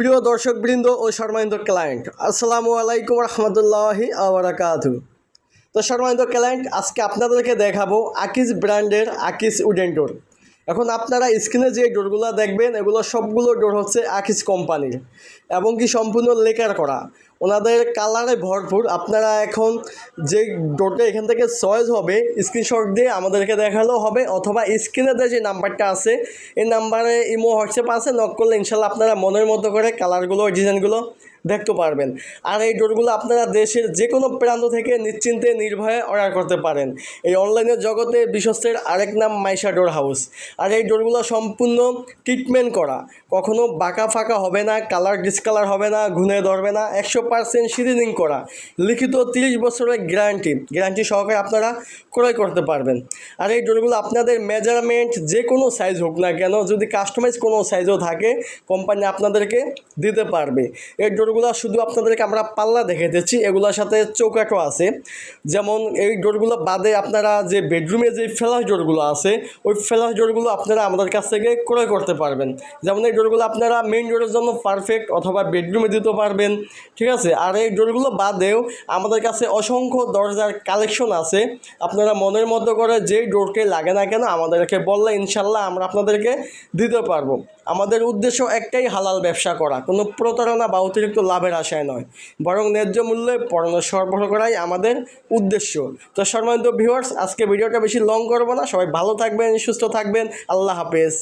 প্রিয় দর্শকবৃন্দ ও সম্মানিত ক্লায়েন্ট আসসালামু আলাইকুম রহমতুল্লাহি আবরাকাতু তো সম্মানিত ক্লায়েন্ট আজকে আপনাদেরকে দেখাবো আকিস ব্র্যান্ডের আকিস উডেন ডোর এখন আপনারা স্ক্রিনে যে ডোরগুলো দেখবেন, এগুলো সবগুলো ডোর হচ্ছে আকিস কোম্পানির এবং কি সম্পূর্ণ লেকার করা। ওনাদের কালারে ভরপুর। আপনারা এখন যে ডোরটা এখান থেকে চয়েস হবে, স্ক্রিনশট দিয়ে আমাদেরকে দেখালেও হবে, অথবা স্ক্রিনে যে নাম্বারটা আছে, এই নাম্বারে ইমো, হোয়াটসঅ্যাপ আছে, নক করলে ইনশাল্লাহ আপনারা মনের মতো করে কালারগুলো, ডিজাইনগুলো দেখতে পারবেন। আর এই ডোরগুলো আপনারা দেশের যে কোনো প্রান্ত থেকে নিশ্চিন্তে নির্ভয়ে অর্ডার করতে পারেন। এই অনলাইনের জগতে বিশ্বস্তের আরেক নাম মাইশা ডোর হাউস আর এই ডোরগুলো সম্পূর্ণ ট্রিটমেন্ট করা। কখনো বাঁকা ফাঁকা হবে না, কালার ডিসকালার হবে না, ঘুনে ধরবে না, একশো পার্সেন্ট সিজনিং করা। লিখিত তিরিশ বছরের গ্যারান্টি। গ্যারান্টি সহকারে আপনারা ক্রয় করতে পারবেন। আর এই ডোরগুলো আপনাদের মেজারমেন্ট যে কোনো সাইজ হোক না কেন, যদি কাস্টমাইজ কোনো সাইজও থাকে, কোম্পানি আপনাদেরকে দিতে পারবে। এই ডোরগুলো শুধু আপনাদেরকে আমরা পাল্লা দেখে দিচ্ছি, এগুলোর সাথে চৌকাঠও আছে। যেমন এই ডোরগুলো বাদে আপনারা যে বেডরুমে যে ফ্ল্যাশ ডোরগুলো আছে, ওই ফ্ল্যাশ ডোরগুলো আপনারা আমাদের কাছ থেকে ক্রয় করতে পারবেন। যেমন এই ডোরগুলো আপনারা মেইন ডোরের জন্য পারফেক্ট অথবা বেডরুমে দিতে পারবেন, ঠিক আছে? আর এই ডোরগুলো বাদেও আমাদের কাছে অসংখ্য দরজার কালেকশন আছে। আপনারা মনের মতো করে যেই ডোরকে লাগে না কেন আমাদেরকে বললে ইনশাল্লাহ আমরা আপনাদেরকে দিতে পারব। আমাদের উদ্দেশ্য একটাই হালাল ব্যবসা করা, কোনো প্রতারণা বা অতিরিক্ত লাভের আশায় নয়, বরং ন্যায্য মূল্যে পণ্য সরবরাহ করাই আমাদের উদ্দেশ্য। তো সম্মানিত ভিউয়ার্স আজকে ভিডিওটা বেশি লং করব না। সবাই ভালো থাকবেন, সুস্থ থাকবেন। আল্লাহ হাফেজ।